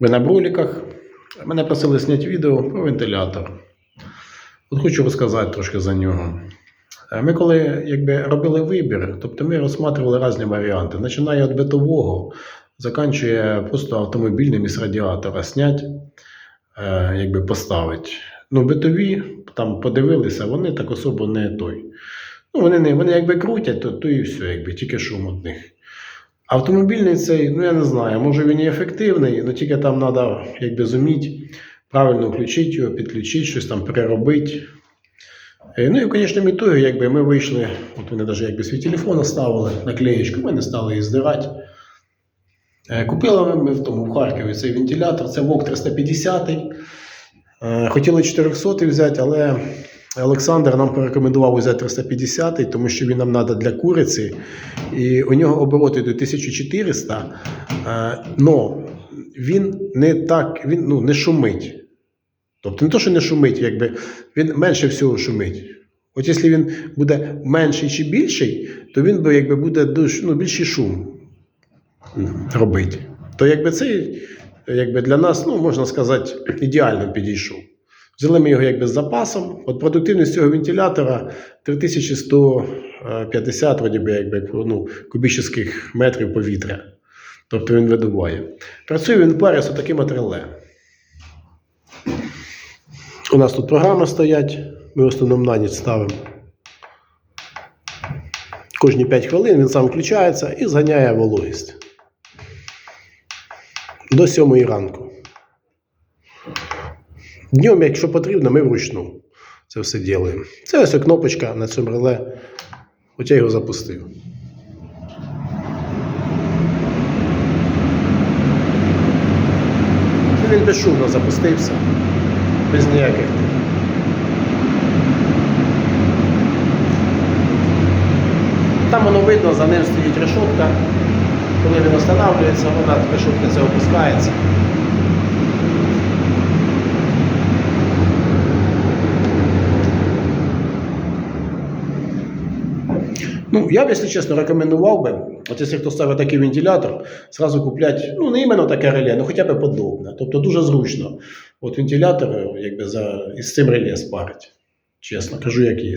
Ви на броліках. Мене просили зняти відео про вентилятор. От хочу розказати трошки за нього. Е, Ми коли якби, робили вибір, тобто ми розглядали різні варіанти. Починає від битового, заканчує просто автомобільним із радіатора снять, е, якби поставити. Ну, битові, там подивилися, вони так особо не той. Ну, вони, не, вони якби крутять, то, то і все, якби, тільки шум від них. Автомобільний цей, ну я не знаю, може він і ефективний, але тільки там треба якби зуміти правильно включити його, підключити, щось там переробити. Е, Ну і конечному ітогі, якби ми вийшли, от вони навіть якби свій телефон оставили, наклеєчку, ми не стали її здирати. Е, Купили ми в тому в Харкові цей вентилятор, це ВОК 350. Е, Хотіли 400 взяти, але Олександр нам порекомендував взяти 350, тому що він нам треба для куриці. І у нього обороти до 1400, але він не так, він ну, не шумить. Тобто не то, що не шумить, якби він менше всього шумить. От якщо він буде менший чи більший, то він би якби буде дуже, ну, більший шум робити. То якби цей якби для нас, ну, можна сказати, ідеально підійшов. Взяли ми його якби з запасом. От продуктивність цього вентилятора 3150 вроді би, якби, ну, кубічних метрів повітря. Тобто він видуває. Працює він парі з таким от реле. У нас тут програми стоять, ми в основному на ніч ставимо. Кожні 5 хвилин він сам включається і зганяє вологість. До 7 ранку. Днем, якщо потрібно, ми вручну це все ділимо. Це ось кнопочка на цьому реле. От я його запустив. Він безшумно запустився, без ніяких. Там воно видно, за ним стоїть решетка. Коли він встановлюється, вона решетка це опускається. Ну, я б, якщо чесно, рекомендував би, от якщо хто ставить такий вентилятор, зразу купляти, ну, не іменно таке реле, ну хоча б подобне. Тобто дуже зручно. От вентилятор, якби за із цим реле спарить. Чесно, кажу, як є.